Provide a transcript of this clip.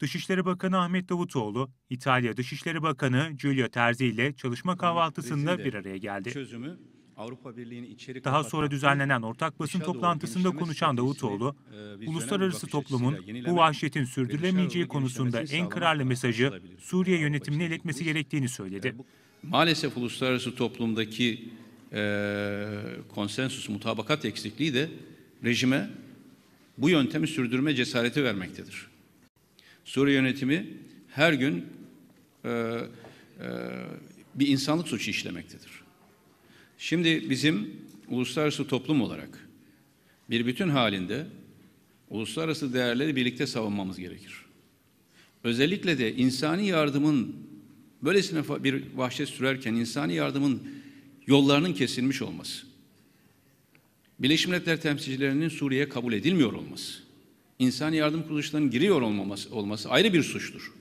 Dışişleri Bakanı Ahmet Davutoğlu, İtalya Dışişleri Bakanı Giulio Terzi ile çalışma kahvaltısında bir araya geldi. Çözümü Avrupa Birliği'ni içeri Daha sonra düzenlenen ortak basın toplantısında konuşan Davutoğlu, e, uluslararası toplumun bu vahşetin sürdürülemeyeceği konusunda en kararlı mesajı. Suriye yönetimine iletmesi gerektiğini söyledi. Maalesef uluslararası toplumdaki eee konsensus, mutabakat eksikliği de rejime bu yöntemi sürdürme cesareti vermektedir. Suriye yönetimi her gün eee, eee, bir insanlık suçu işlemektedir. Şimdi bizim uluslararası toplum olarak bir bütün halinde uluslararası değerleri birlikte savunmamız gerekir. Özellikle de insani yardımın böylesine bir vahşet sürerken insani yardımın yollarının kesilmiş olması, Birleşmiş Milletler temsilcilerinin Suriye'ye kabul edilmiyor olması, insani yardım kuruluşlarının giriyor olmaması olması ayrı bir suçtur.